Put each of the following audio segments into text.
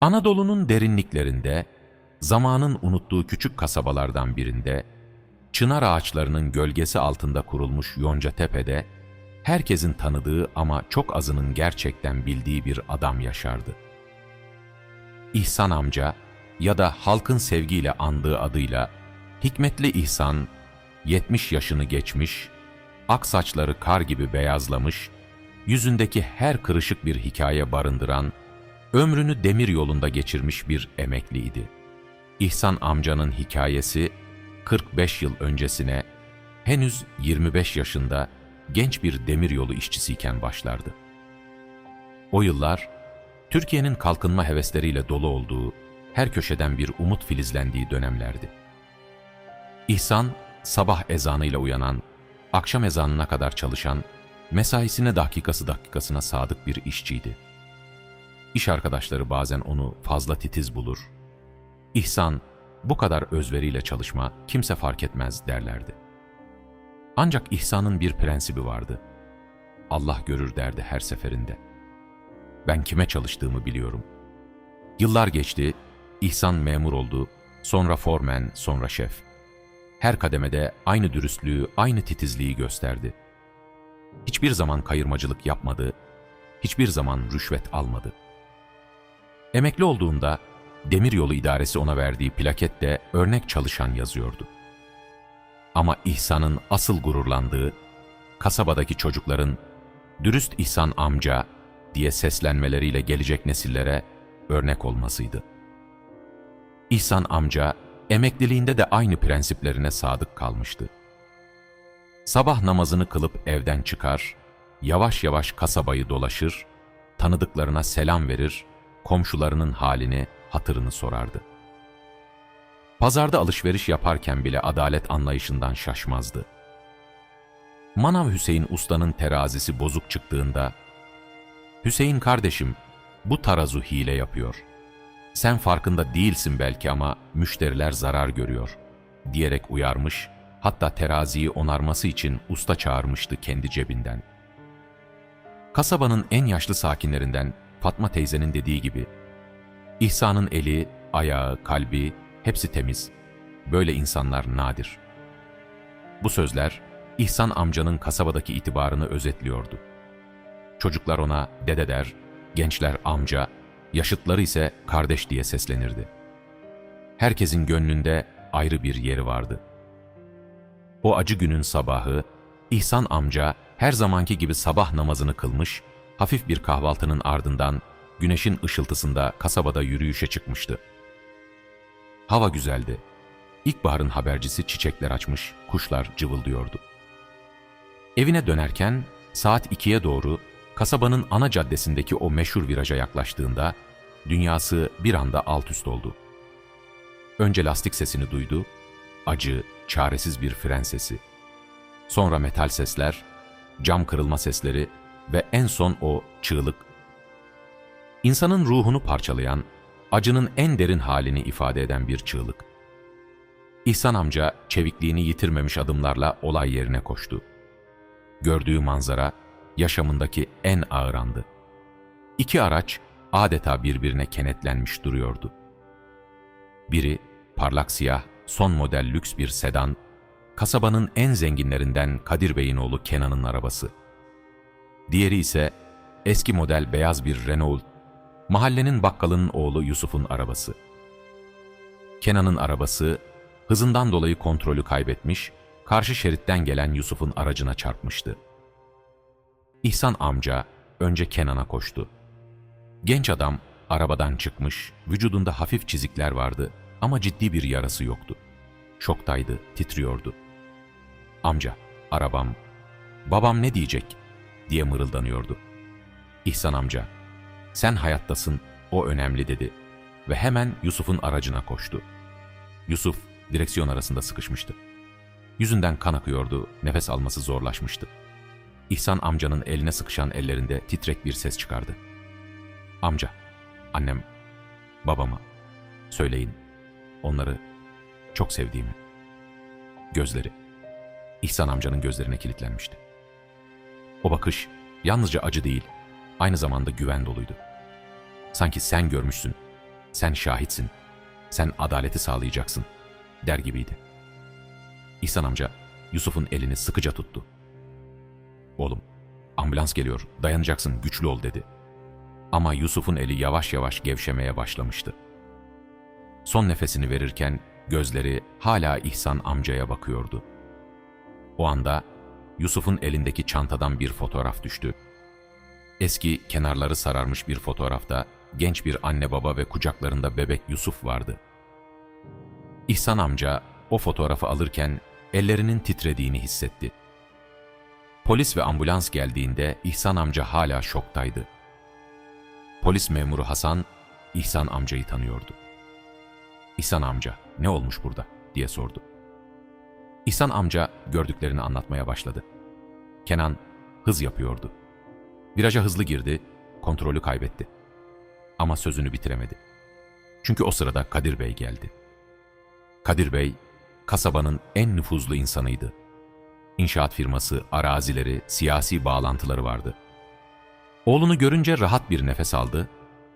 Anadolu'nun derinliklerinde, zamanın unuttuğu küçük kasabalardan birinde, çınar ağaçlarının gölgesi altında kurulmuş Yonca Tepe'de, herkesin tanıdığı ama çok azının gerçekten bildiği bir adam yaşardı. İhsan amca ya da halkın sevgiyle andığı adıyla Hikmetli İhsan, 70 yaşını geçmiş, ak saçları kar gibi beyazlamış, yüzündeki her kırışık bir hikaye barındıran, ömrünü demir yolunda geçirmiş bir emekliydi. İhsan amcanın hikayesi 45 yıl öncesine henüz 25 yaşında genç bir demiryolu işçisiyken başlardı. O yıllar Türkiye'nin kalkınma hevesleriyle dolu olduğu, her köşeden bir umut filizlendiği dönemlerdi. İhsan sabah ezanıyla uyanan, akşam ezanına kadar çalışan, mesaisine dakikası dakikasına sadık bir işçiydi. İş arkadaşları bazen onu fazla titiz bulur. İhsan, bu kadar özveriyle çalışma kimse fark etmez derlerdi. Ancak İhsan'ın bir prensibi vardı. Allah görür derdi her seferinde. Ben kime çalıştığımı biliyorum. Yıllar geçti, İhsan memur oldu, sonra formen, sonra şef. Her kademede aynı dürüstlüğü, aynı titizliği gösterdi. Hiçbir zaman kayırmacılık yapmadı, hiçbir zaman rüşvet almadı. Emekli olduğunda Demiryolu İdaresi ona verdiği plakette örnek çalışan yazıyordu. Ama İhsan'ın asıl gururlandığı, kasabadaki çocukların dürüst İhsan amca diye seslenmeleriyle gelecek nesillere örnek olmasıydı. İhsan amca emekliliğinde de aynı prensiplerine sadık kalmıştı. Sabah namazını kılıp evden çıkar, yavaş yavaş kasabayı dolaşır, tanıdıklarına selam verir, komşularının halini, hatırını sorardı. Pazarda alışveriş yaparken bile adalet anlayışından şaşmazdı. Manav Hüseyin Usta'nın terazisi bozuk çıktığında, Hüseyin kardeşim, bu tarazu hile yapıyor. Sen farkında değilsin belki ama müşteriler zarar görüyor, diyerek uyarmış, hatta teraziyi onarması için usta çağırmıştı kendi cebinden. Kasabanın en yaşlı sakinlerinden Fatma teyzenin dediği gibi, İhsan'ın eli, ayağı, kalbi hepsi temiz. Böyle insanlar nadir. Bu sözler İhsan amcanın kasabadaki itibarını özetliyordu. Çocuklar ona dede der, gençler amca, yaşıtları ise kardeş diye seslenirdi. Herkesin gönlünde ayrı bir yeri vardı. O acı günün sabahı, İhsan amca her zamanki gibi sabah namazını kılmış, hafif bir kahvaltının ardından güneşin ışıltısında kasabada yürüyüşe çıkmıştı. Hava güzeldi. İlkbaharın habercisi çiçekler açmış, kuşlar cıvıldıyordu. Evine dönerken saat ikiye doğru kasabanın ana caddesindeki o meşhur viraja yaklaştığında dünyası bir anda alt üst oldu. Önce lastik sesini duydu, acı, çaresiz bir fren sesi. Sonra metal sesler, cam kırılma sesleri ve en son o çığlık. İnsanın ruhunu parçalayan, acının en derin halini ifade eden bir çığlık. İhsan amca çevikliğini yitirmemiş adımlarla olay yerine koştu. Gördüğü manzara yaşamındaki en ağır andı. İki araç adeta birbirine kenetlenmiş duruyordu. Biri parlak siyah, son model lüks bir sedan, kasabanın en zenginlerinden Kadir Bey'in oğlu Kenan'ın arabası. Diğeri ise eski model beyaz bir Renault, mahallenin bakkalının oğlu Yusuf'un arabası. Kenan'ın arabası hızından dolayı kontrolü kaybetmiş, karşı şeritten gelen Yusuf'un aracına çarpmıştı. İhsan amca önce Kenan'a koştu. Genç adam arabadan çıkmış, vücudunda hafif çizikler vardı ama ciddi bir yarası yoktu. Şoktaydı, titriyordu. Amca, arabam, babam ne diyecek diye mırıldanıyordu. İhsan amca, sen hayattasın, o önemli dedi ve hemen Yusuf'un aracına koştu. Yusuf direksiyon arasında sıkışmıştı. Yüzünden kan akıyordu, nefes alması zorlaşmıştı. İhsan amcanın eline sıkışan ellerinde titrek bir ses çıkardı. Amca, annem, babama söyleyin onları çok sevdiğimi. Gözleri, İhsan amcanın gözlerine kilitlenmişti. O bakış yalnızca acı değil, aynı zamanda güven doluydu. Sanki sen görmüşsün, sen şahitsin, sen adaleti sağlayacaksın der gibiydi. İhsan amca Yusuf'un elini sıkıca tuttu. Oğlum, ambulans geliyor, dayanacaksın, güçlü ol dedi. Ama Yusuf'un eli yavaş yavaş gevşemeye başlamıştı. Son nefesini verirken gözleri hala İhsan amcaya bakıyordu. O anda Yusuf'un elindeki çantadan bir fotoğraf düştü. Eski kenarları sararmış bir fotoğrafta genç bir anne baba ve kucaklarında bebek Yusuf vardı. İhsan amca o fotoğrafı alırken ellerinin titrediğini hissetti. Polis ve ambulans geldiğinde İhsan amca hala şoktaydı. Polis memuru Hasan, İhsan amcayı tanıyordu. İhsan amca, ne olmuş burada? diye sordu. İhsan amca gördüklerini anlatmaya başladı. Kenan hız yapıyordu. Viraja hızlı girdi, kontrolü kaybetti. Ama sözünü bitiremedi. Çünkü o sırada Kadir Bey geldi. Kadir Bey, kasabanın en nüfuzlu insanıydı. İnşaat firması, arazileri, siyasi bağlantıları vardı. Oğlunu görünce rahat bir nefes aldı,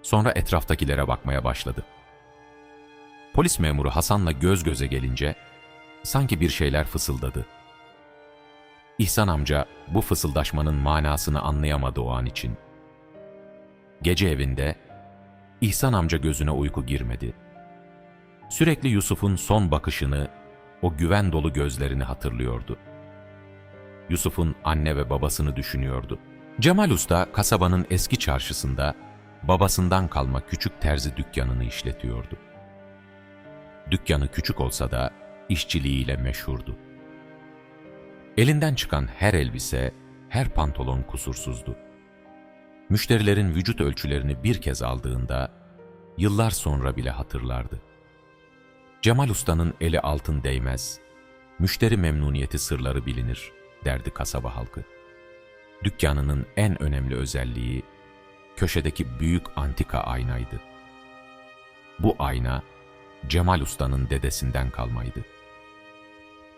sonra etraftakilere bakmaya başladı. Polis memuru Hasan'la göz göze gelince sanki bir şeyler fısıldadı. İhsan amca bu fısıldaşmanın manasını anlayamadı o an için. Gece evinde İhsan amca gözüne uyku girmedi. Sürekli Yusuf'un son bakışını, o güven dolu gözlerini hatırlıyordu. Yusuf'un anne ve babasını düşünüyordu. Cemal Usta kasabanın eski çarşısında babasından kalma küçük terzi dükkanını işletiyordu. Dükkanı küçük olsa da işçiliğiyle meşhurdu. Elinden çıkan her elbise, her pantolon kusursuzdu. Müşterilerin vücut ölçülerini bir kez aldığında yıllar sonra bile hatırlardı. Cemal Usta'nın eli altın değmez, müşteri memnuniyeti sırları bilinir derdi kasaba halkı. Dükkanının en önemli özelliği köşedeki büyük antika aynaydı. Bu ayna Cemal Usta'nın dedesinden kalmaydı.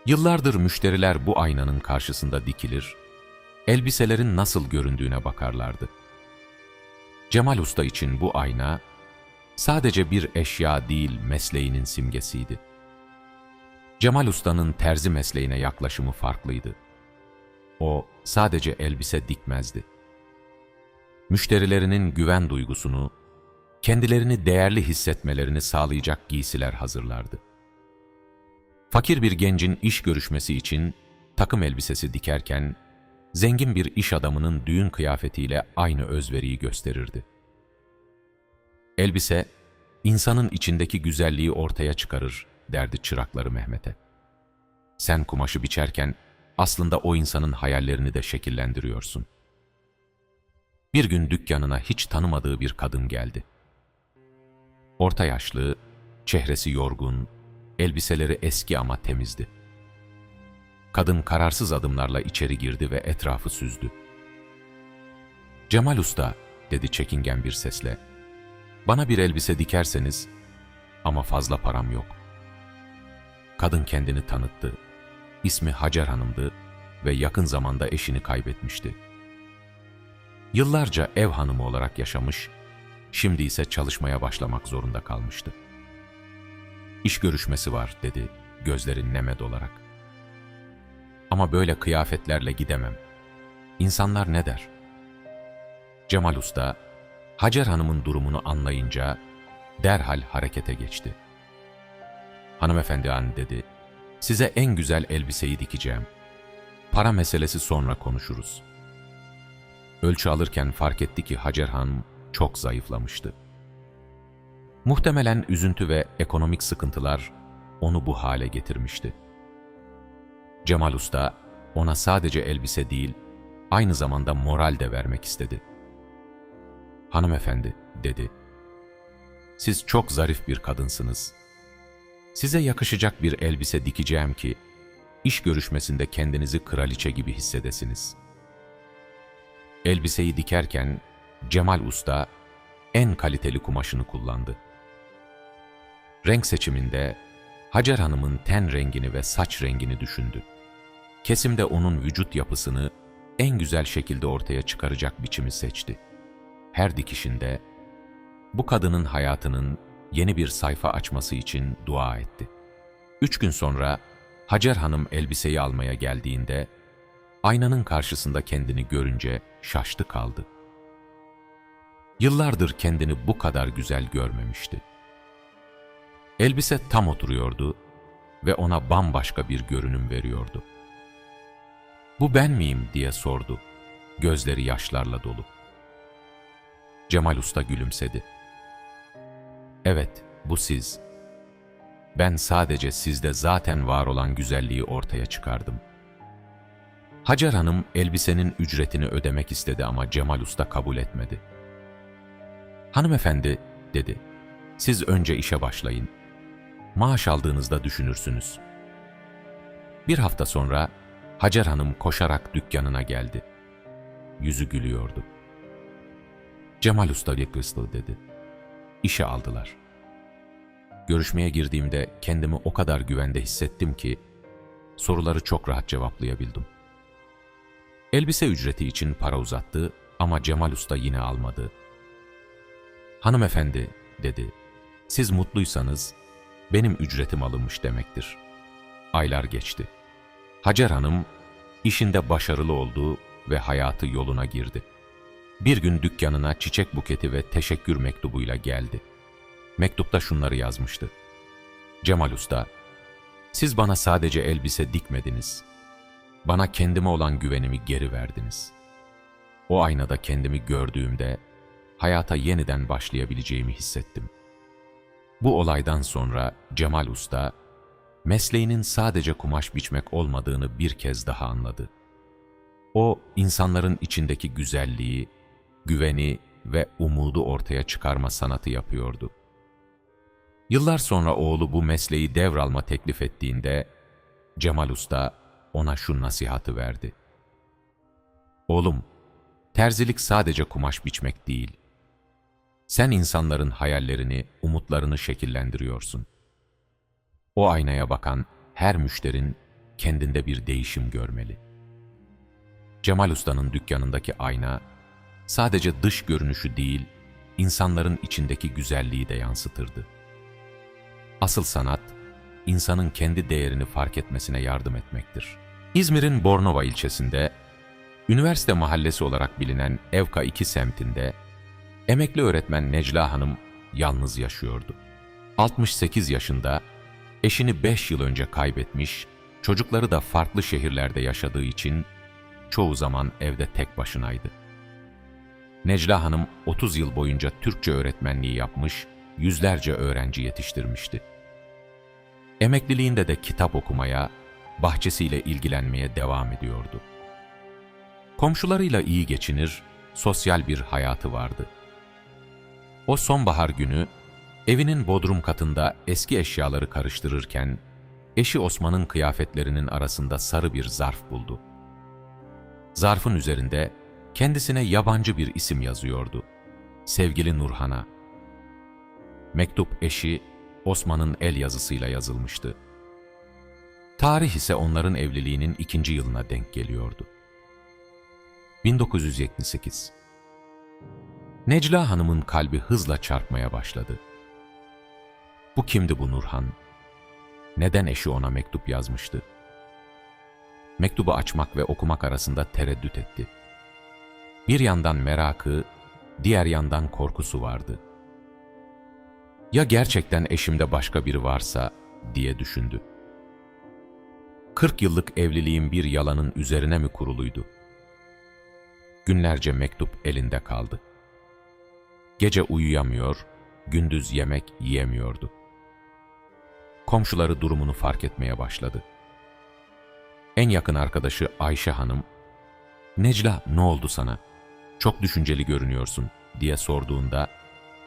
Yıllardır müşteriler bu aynanın karşısında dikilir, elbiselerin nasıl göründüğüne bakarlardı. Cemal Usta için bu ayna sadece bir eşya değil mesleğinin simgesiydi. Cemal Usta'nın terzi mesleğine yaklaşımı farklıydı. O sadece elbise dikmezdi. Müşterilerinin güven duygusunu, kendilerini değerli hissetmelerini sağlayacak giysiler hazırlardı. Fakir bir gencin iş görüşmesi için takım elbisesi dikerken, zengin bir iş adamının düğün kıyafetiyle aynı özveriyi gösterirdi. Elbise, insanın içindeki güzelliği ortaya çıkarır, derdi çırakları Mehmet'e. Sen kumaşı biçerken, aslında o insanın hayallerini de şekillendiriyorsun. Bir gün dükkanına hiç tanımadığı bir kadın geldi. Orta yaşlı, çehresi yorgun, elbiseleri eski ama temizdi. Kadın kararsız adımlarla içeri girdi ve etrafı süzdü. Cemal Usta, dedi çekingen bir sesle, bana bir elbise dikerseniz ama fazla param yok. Kadın kendini tanıttı. İsmi Hacer Hanım'dı ve yakın zamanda eşini kaybetmişti. Yıllarca ev hanımı olarak yaşamış, şimdi ise çalışmaya başlamak zorunda kalmıştı. İş görüşmesi var dedi gözlerin nemed olarak. Ama böyle kıyafetlerle gidemem. İnsanlar ne der? Cemal Usta, Hacer Hanım'ın durumunu anlayınca derhal harekete geçti. Hanımefendi an dedi, size en güzel elbiseyi dikeceğim. Para meselesi sonra konuşuruz. Ölçü alırken fark etti ki Hacer Hanım çok zayıflamıştı. Muhtemelen üzüntü ve ekonomik sıkıntılar onu bu hale getirmişti. Cemal Usta ona sadece elbise değil, aynı zamanda moral de vermek istedi. Hanımefendi, dedi. Siz çok zarif bir kadınsınız. Size yakışacak bir elbise dikeceğim ki, iş görüşmesinde kendinizi kraliçe gibi hissedesiniz. Elbiseyi dikerken Cemal Usta en kaliteli kumaşını kullandı. Renk seçiminde Hacer Hanım'ın ten rengini ve saç rengini düşündü. Kesimde onun vücut yapısını en güzel şekilde ortaya çıkaracak biçimi seçti. Her dikişinde bu kadının hayatının yeni bir sayfa açması için dua etti. Üç gün sonra Hacer Hanım elbiseyi almaya geldiğinde aynanın karşısında kendini görünce şaştı kaldı. Yıllardır kendini bu kadar güzel görmemişti. Elbise tam oturuyordu ve ona bambaşka bir görünüm veriyordu. Bu ben miyim diye sordu, gözleri yaşlarla dolu. Cemal Usta gülümsedi. Evet, bu siz. Ben sadece sizde zaten var olan güzelliği ortaya çıkardım. Hacer Hanım elbisenin ücretini ödemek istedi ama Cemal Usta kabul etmedi. Hanımefendi, dedi, siz önce işe başlayın. Maaş aldığınızda düşünürsünüz. Bir hafta sonra Hacer Hanım koşarak dükkanına geldi. Yüzü gülüyordu. Cemal Usta yakıştı dedi. İşe aldılar. Görüşmeye girdiğimde kendimi o kadar güvende hissettim ki soruları çok rahat cevaplayabildim. Elbise ücreti için para uzattı ama Cemal Usta yine almadı. Hanımefendi, dedi, siz mutluysanız benim ücretim alınmış demektir. Aylar geçti. Hacer Hanım işinde başarılı oldu ve hayatı yoluna girdi. Bir gün dükkanına çiçek buketi ve teşekkür mektubuyla geldi. Mektupta şunları yazmıştı. Cemal Usta, siz bana sadece elbise dikmediniz. Bana kendime olan güvenimi geri verdiniz. O aynada kendimi gördüğümde hayata yeniden başlayabileceğimi hissettim. Bu olaydan sonra Cemal Usta, mesleğinin sadece kumaş biçmek olmadığını bir kez daha anladı. O, insanların içindeki güzelliği, güveni ve umudu ortaya çıkarma sanatı yapıyordu. Yıllar sonra oğlu bu mesleği devralma teklif ettiğinde, Cemal Usta ona şu nasihatı verdi. Oğlum, terzilik sadece kumaş biçmek değil. Sen insanların hayallerini, umutlarını şekillendiriyorsun. O aynaya bakan her müşterin kendinde bir değişim görmeli. Cemal Usta'nın dükkanındaki ayna, sadece dış görünüşü değil, insanların içindeki güzelliği de yansıtırdı. Asıl sanat, insanın kendi değerini fark etmesine yardım etmektir. İzmir'in Bornova ilçesinde, üniversite mahallesi olarak bilinen Evka 2 semtinde, emekli öğretmen Necla Hanım yalnız yaşıyordu. 68 yaşında, eşini 5 yıl önce kaybetmiş, çocukları da farklı şehirlerde yaşadığı için çoğu zaman evde tek başınaydı. Necla Hanım 30 yıl boyunca Türkçe öğretmenliği yapmış, yüzlerce öğrenci yetiştirmişti. Emekliliğinde de kitap okumaya, bahçesiyle ilgilenmeye devam ediyordu. Komşularıyla iyi geçinir, sosyal bir hayatı vardı. O sonbahar günü evinin bodrum katında eski eşyaları karıştırırken eşi Osman'ın kıyafetlerinin arasında sarı bir zarf buldu. Zarfın üzerinde kendisine yabancı bir isim yazıyordu. Sevgili Nurhan'a. Mektup eşi Osman'ın el yazısıyla yazılmıştı. Tarih ise onların evliliğinin ikinci yılına denk geliyordu. 1978 Necla Hanım'ın kalbi hızla çarpmaya başladı. Bu kimdi bu Nurhan? Neden eşi ona mektup yazmıştı? Mektubu açmak ve okumak arasında tereddüt etti. Bir yandan merakı, diğer yandan korkusu vardı. Ya gerçekten eşimde başka biri varsa diye düşündü. 40 yıllık evliliğin bir yalanın üzerine mi kuruluydu? Günlerce mektup elinde kaldı. Gece uyuyamıyor, gündüz yemek yiyemiyordu. Komşuları durumunu fark etmeye başladı. En yakın arkadaşı Ayşe Hanım, ''Necla ne oldu sana? Çok düşünceli görünüyorsun.'' diye sorduğunda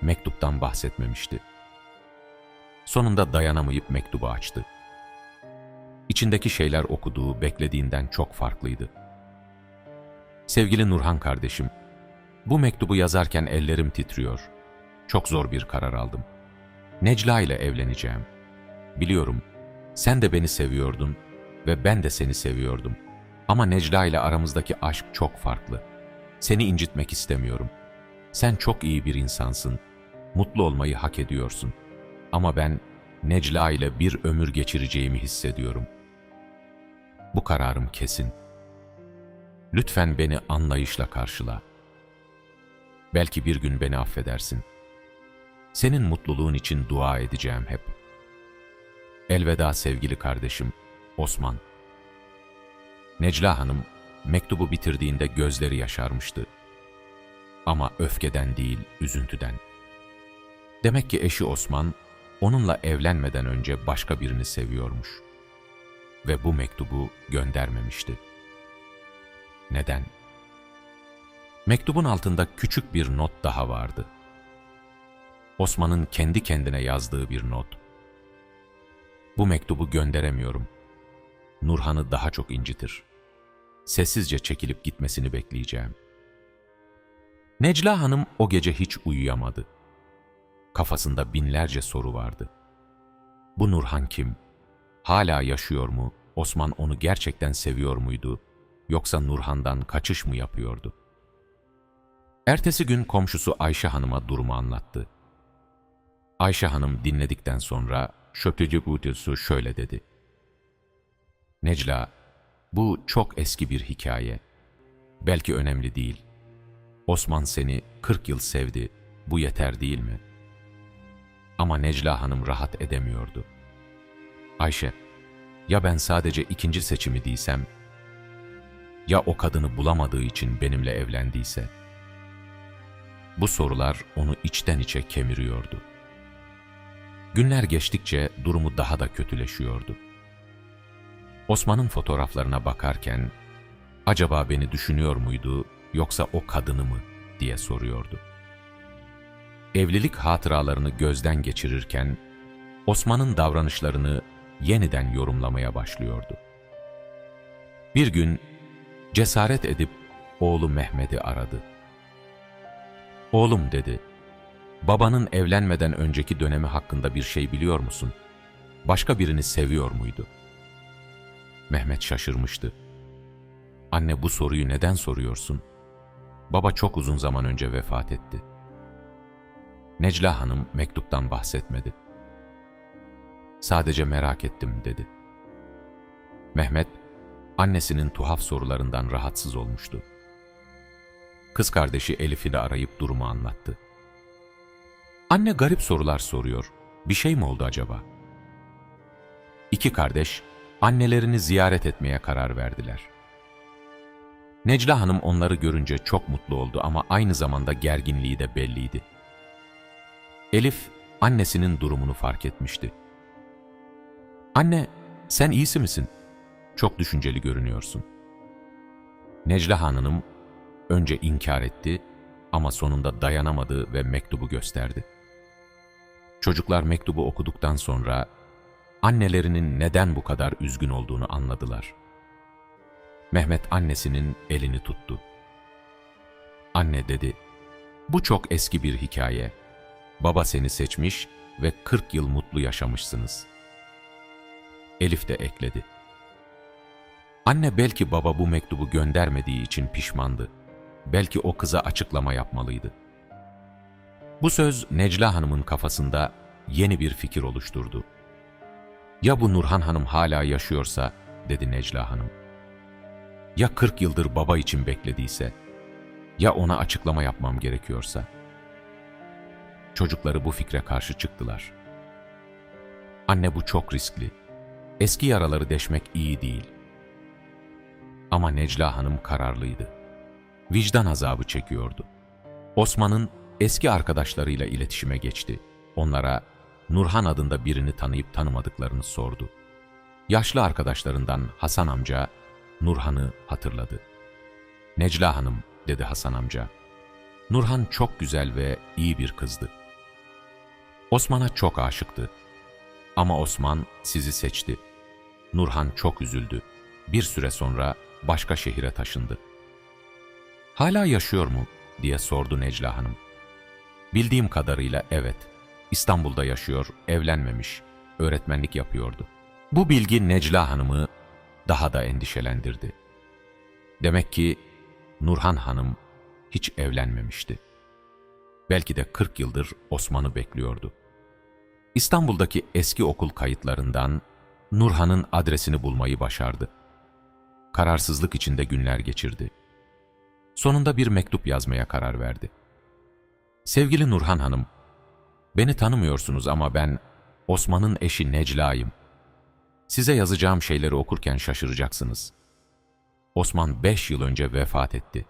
mektuptan bahsetmemişti. Sonunda dayanamayıp mektubu açtı. İçindeki şeyler okuduğu beklediğinden çok farklıydı. Sevgili Nurhan kardeşim, bu mektubu yazarken ellerim titriyor. Çok zor bir karar aldım. Necla ile evleneceğim. Biliyorum, sen de beni seviyordun ve ben de seni seviyordum. Ama Necla ile aramızdaki aşk çok farklı. Seni incitmek istemiyorum. Sen çok iyi bir insansın. Mutlu olmayı hak ediyorsun. Ama ben Necla ile bir ömür geçireceğimi hissediyorum. Bu kararım kesin. Lütfen beni anlayışla karşıla. Belki bir gün beni affedersin. Senin mutluluğun için dua edeceğim hep. Elveda sevgili kardeşim Osman. Necla Hanım mektubu bitirdiğinde gözleri yaşarmıştı. Ama öfkeden değil, üzüntüden. Demek ki eşi Osman, onunla evlenmeden önce başka birini seviyormuş. Ve bu mektubu göndermemişti. Neden? Mektubun altında küçük bir not daha vardı. Osman'ın kendi kendine yazdığı bir not. Bu mektubu gönderemiyorum. Nurhan'ı daha çok incitir. Sessizce çekilip gitmesini bekleyeceğim. Necla Hanım o gece hiç uyuyamadı. Kafasında binlerce soru vardı. Bu Nurhan kim? Hala yaşıyor mu? Osman onu gerçekten seviyor muydu? Yoksa Nurhan'dan kaçış mı yapıyordu? Ertesi gün komşusu Ayşe Hanım'a durumu anlattı. Ayşe Hanım dinledikten sonra şöpteci Butirsu şöyle dedi. Necla, bu çok eski bir hikaye. Belki önemli değil. Osman seni 40 yıl sevdi, bu yeter değil mi? Ama Necla Hanım rahat edemiyordu. Ayşe, ya ben sadece ikinci seçimi değilsem, ya o kadını bulamadığı için benimle evlendiyse? Bu sorular onu içten içe kemiriyordu. Günler geçtikçe durumu daha da kötüleşiyordu. Osman'ın fotoğraflarına bakarken, acaba beni düşünüyor muydu yoksa o kadını mı diye soruyordu. Evlilik hatıralarını gözden geçirirken, Osman'ın davranışlarını yeniden yorumlamaya başlıyordu. Bir gün cesaret edip oğlu Mehmet'i aradı. Oğlum dedi, babanın evlenmeden önceki dönemi hakkında bir şey biliyor musun? Başka birini seviyor muydu? Mehmet şaşırmıştı. Anne bu soruyu neden soruyorsun? Baba çok uzun zaman önce vefat etti. Necla Hanım mektuptan bahsetmedi. Sadece merak ettim dedi. Mehmet, annesinin tuhaf sorularından rahatsız olmuştu. Kız kardeşi Elif'i de arayıp durumu anlattı. Anne garip sorular soruyor. Bir şey mi oldu acaba? İki kardeş annelerini ziyaret etmeye karar verdiler. Necla Hanım onları görünce çok mutlu oldu ama aynı zamanda gerginliği de belliydi. Elif annesinin durumunu fark etmişti. Anne, sen iyisi misin? Çok düşünceli görünüyorsun. Necla Hanım önce inkar etti ama sonunda dayanamadı ve mektubu gösterdi. Çocuklar mektubu okuduktan sonra annelerinin neden bu kadar üzgün olduğunu anladılar. Mehmet annesinin elini tuttu. Anne dedi, bu çok eski bir hikaye. Baba seni seçmiş ve 40 yıl mutlu yaşamışsınız. Elif de ekledi. Anne belki baba bu mektubu göndermediği için pişmandı. Belki o kıza açıklama yapmalıydı. Bu söz Necla Hanım'ın kafasında yeni bir fikir oluşturdu. Ya bu Nurhan Hanım hala yaşıyorsa, dedi Necla Hanım. Ya 40 yıldır baba için beklediyse, ya ona açıklama yapmam gerekiyorsa. Çocukları bu fikre karşı çıktılar. Anne bu çok riskli. Eski yaraları deşmek iyi değil. Ama Necla Hanım kararlıydı. Vicdan azabı çekiyordu. Osman'ın eski arkadaşlarıyla iletişime geçti. Onlara Nurhan adında birini tanıyıp tanımadıklarını sordu. Yaşlı arkadaşlarından Hasan amca Nurhan'ı hatırladı. Necla Hanım dedi Hasan amca. Nurhan çok güzel ve iyi bir kızdı. Osman'a çok aşıktı. Ama Osman sizi seçti. Nurhan çok üzüldü. Bir süre sonra başka şehire taşındı. Hala yaşıyor mu? diye sordu Necla Hanım. Bildiğim kadarıyla evet. İstanbul'da yaşıyor, evlenmemiş, öğretmenlik yapıyordu. Bu bilgi Necla Hanım'ı daha da endişelendirdi. Demek ki Nurhan Hanım hiç evlenmemişti. Belki de 40 yıldır Osman'ı bekliyordu. İstanbul'daki eski okul kayıtlarından Nurhan'ın adresini bulmayı başardı. Kararsızlık içinde günler geçirdi. Sonunda bir mektup yazmaya karar verdi. Sevgili Nurhan Hanım, beni tanımıyorsunuz ama ben Osman'ın eşi Necla'yım. Size yazacağım şeyleri okurken şaşıracaksınız. Osman beş yıl önce vefat etti.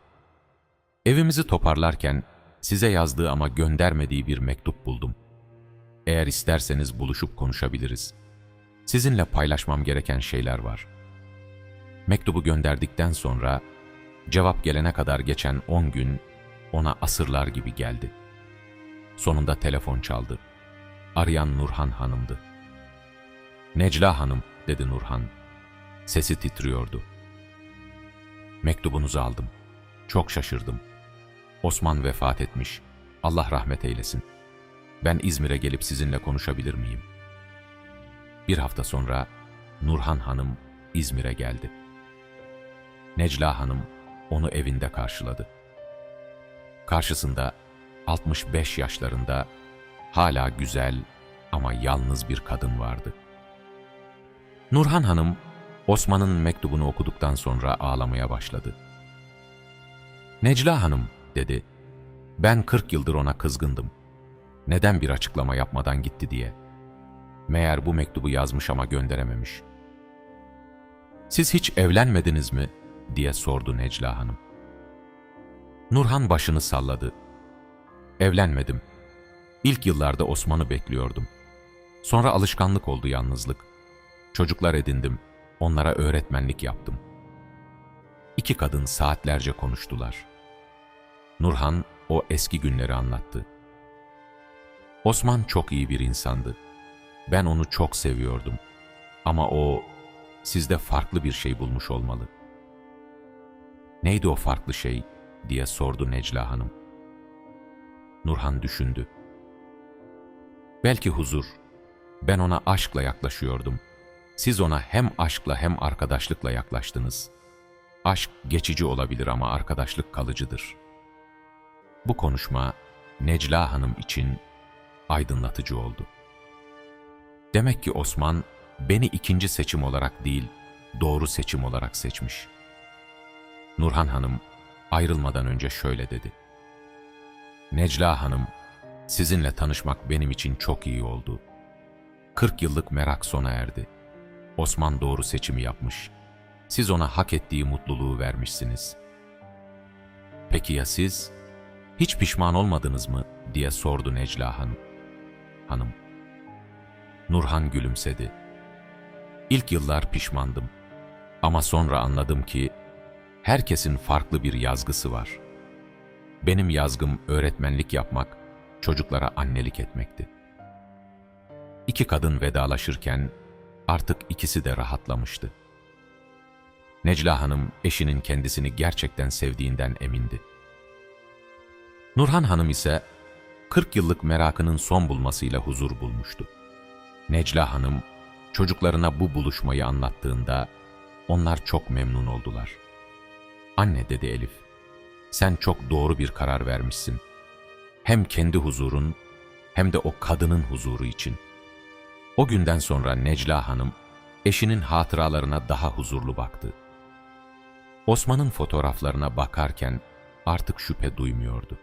Evimizi toparlarken size yazdığı ama göndermediği bir mektup buldum. Eğer isterseniz buluşup konuşabiliriz. Sizinle paylaşmam gereken şeyler var. Mektubu gönderdikten sonra cevap gelene kadar geçen on gün ona asırlar gibi geldi. Sonunda telefon çaldı. Arayan Nurhan Hanım'dı. Necla Hanım, dedi Nurhan. Sesi titriyordu. Mektubunuzu aldım. Çok şaşırdım. Osman vefat etmiş. Allah rahmet eylesin. Ben İzmir'e gelip sizinle konuşabilir miyim? Bir hafta sonra Nurhan Hanım İzmir'e geldi. Necla Hanım onu evinde karşıladı. Karşısında 65 yaşlarında hala güzel ama yalnız bir kadın vardı. Nurhan Hanım Osman'ın mektubunu okuduktan sonra ağlamaya başladı. Necla Hanım dedi. Ben 40 yıldır ona kızgındım. Neden bir açıklama yapmadan gitti diye. Meğer bu mektubu yazmış ama gönderememiş. Siz hiç evlenmediniz mi? Diye sordu Necla Hanım. Nurhan başını salladı. Evlenmedim. İlk yıllarda Osman'ı bekliyordum. Sonra alışkanlık oldu yalnızlık. Çocuklar edindim, onlara öğretmenlik yaptım. İki kadın saatlerce konuştular. Nurhan o eski günleri anlattı. Osman çok iyi bir insandı. Ben onu çok seviyordum. Ama o sizde farklı bir şey bulmuş olmalı. Neydi o farklı şey diye sordu Necla Hanım. Nurhan düşündü. Belki huzur. Ben ona aşkla yaklaşıyordum. Siz ona hem aşkla hem arkadaşlıkla yaklaştınız. Aşk geçici olabilir ama arkadaşlık kalıcıdır. Bu konuşma Necla Hanım için aydınlatıcı oldu. Demek ki Osman beni ikinci seçim olarak değil, doğru seçim olarak seçmiş. Nurhan Hanım ayrılmadan önce şöyle dedi. Necla Hanım, sizinle tanışmak benim için çok iyi oldu. 40 yıllık merak sona erdi. Osman doğru seçimi yapmış. Siz ona hak ettiği mutluluğu vermişsiniz. Peki ya siz? Hiç pişman olmadınız mı? diye sordu Necla Hanım. Hanım. Nurhan gülümsedi. İlk yıllar pişmandım. Ama sonra anladım ki herkesin farklı bir yazgısı var. Benim yazgım öğretmenlik yapmak, çocuklara annelik etmekti. İki kadın vedalaşırken artık ikisi de rahatlamıştı. Necla Hanım eşinin kendisini gerçekten sevdiğinden emindi. Nurhan Hanım ise 40 yıllık merakının son bulmasıyla huzur bulmuştu. Necla Hanım çocuklarına bu buluşmayı anlattığında onlar çok memnun oldular. Anne dedi Elif, sen çok doğru bir karar vermişsin. Hem kendi huzurun hem de o kadının huzuru için. O günden sonra Necla Hanım eşinin hatıralarına daha huzurlu baktı. Osman'ın fotoğraflarına bakarken artık şüphe duymuyordu.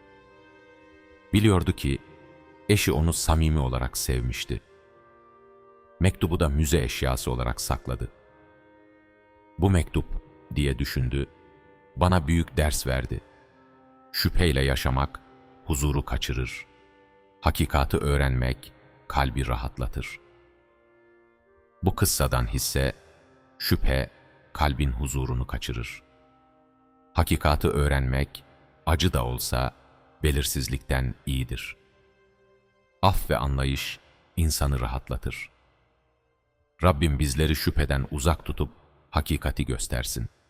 Biliyordu ki eşi onu samimi olarak sevmişti. Mektubu da müze eşyası olarak sakladı. Bu mektup diye düşündü, bana büyük ders verdi. Şüpheyle yaşamak huzuru kaçırır. Hakikatı öğrenmek kalbi rahatlatır. Bu kıssadan hisse, şüphe kalbin huzurunu kaçırır. Hakikatı öğrenmek acı da olsa belirsizlikten iyidir. Af ve anlayış insanı rahatlatır. Rabbim bizleri şüpheden uzak tutup hakikati göstersin.''